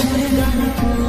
should have done it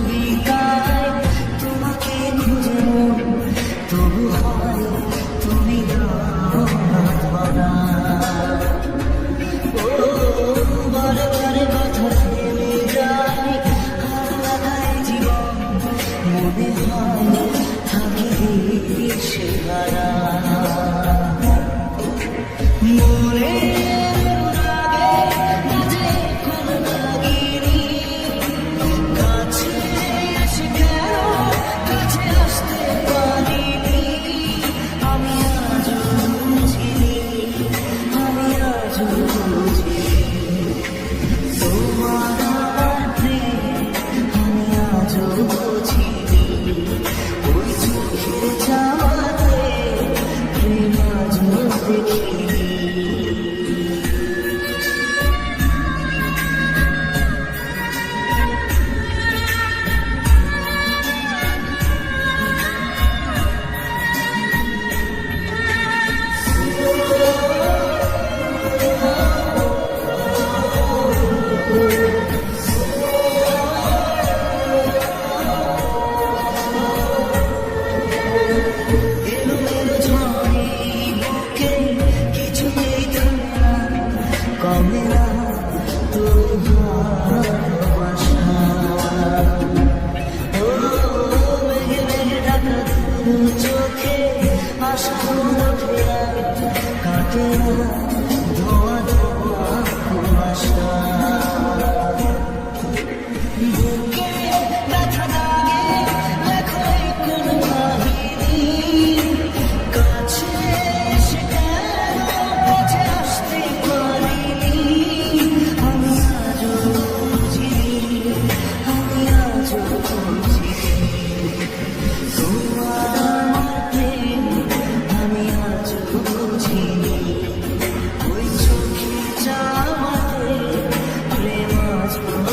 চোখে আশা Thanks.